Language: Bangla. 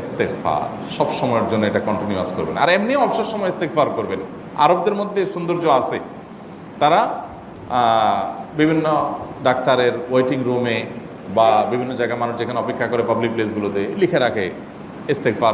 ইস্তেকফার সব সময়ের জন্য এটা কন্টিনিউয়াস করবেন। আর এমনিও অবসর সময় ইস্তেকফার করবেন। আরবদের মধ্যে সৌন্দর্য আছে। তারা বিভিন্ন ডাক্তারের ওয়েটিং রুমে বা বিভিন্ন জায়গায় মানুষ যেখানে অপেক্ষা করে পাবলিক প্লেসগুলোতে লিখে রাখে ইস্তেকফার